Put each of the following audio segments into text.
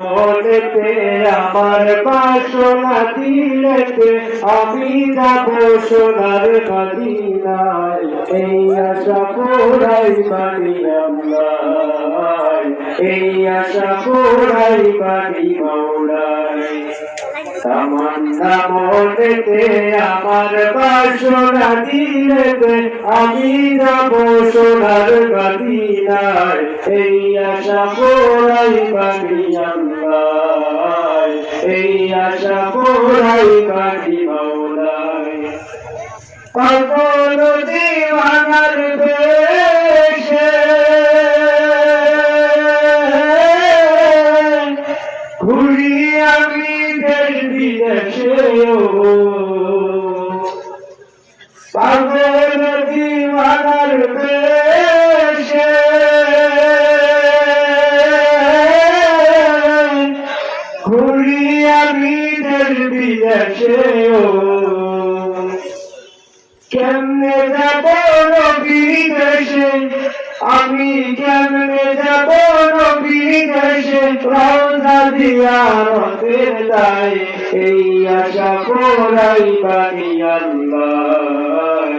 মনেতে আমার বাসনা দিলেতে আমি যাব সোনার মদিনায় এই আশা পোড়াই আল্লাহ এই আশা পোড়াই বাড়ি মৌড়াই আমার বাসনা আমি যাব সোনার মদিনায়। এই আশা পোড়াই বাড়ি আল্লাহ এই পাগল দিওয়ানার বেশে পাগল দিওয়ানার বেশে ঘুরি আমি দেশ? বিদেশে কেমনে যাব বিদেশে আমি কেমনে যাব বিদেশে রওনা দিয়া রতে যাই এই আশা বাড়ি মাওলাই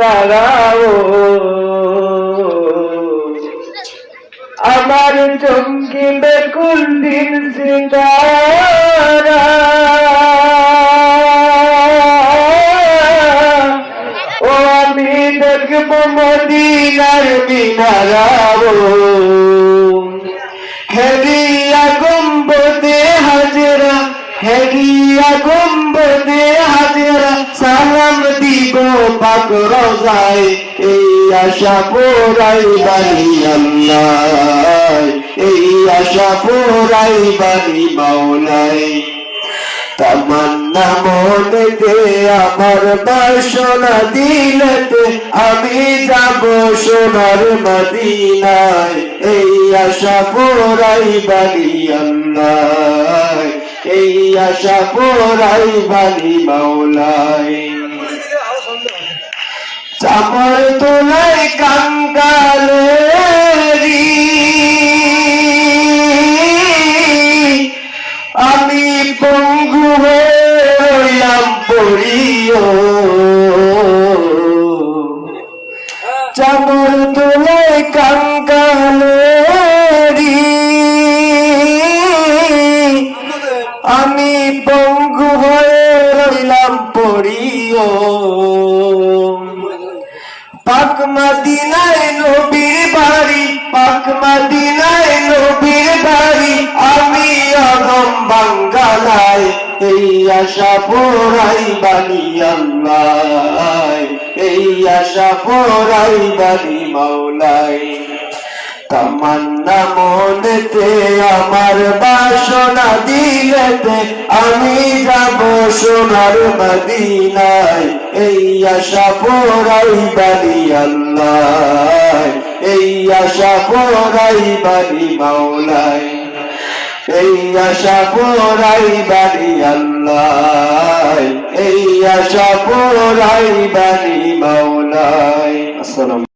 মিনারাও আমার চমকিবে বেকুল দিন সিতারা ও আমি দেখব মদিনার মিনারাও হেরিয়া গম্বদে হাজরা, সালাম দিব পাক রোজায়। এই আশা পোরাই বাড়ি আল্লাহ। এই আশা পোরাই বাড়ি মাওলাই। তামান্না মনেতে আমার বাসনা দিলেতে, আমি যাব সোনার মদিনায়। এই আশা পোড়াই বাড়ি আল্লাহ। এই আশা পোড়াই বাড়ি মাওলাই। চামর তোলাই কাঙ্গালে আমি পঙ্গু রইলাম পড়িও। চামর তোলাই কাঙ্গালে পড়িও পাক মদিনায় নবীর বাড়ি, পাক মদিনায় নবীর বাড়ি, আমি অগম বাঙ্গালায়, এই আশা পোড়াই বানি আল্লাহ এই আশা পোড়াই বানি মাওলাই তামান্না মনেতে আমার বাসনা দিলেতে আমি যাব সোনার মদিনায়, এই আশা পোড়াই বাড়ি আল্লাহ, এই আশা পোড়াই বাড়ি মাওলাই এই আশা পোড়াই বাড়ি আল্লাহ, এই আশা পোড়াই বাড়ি মাওলাই আসসালাম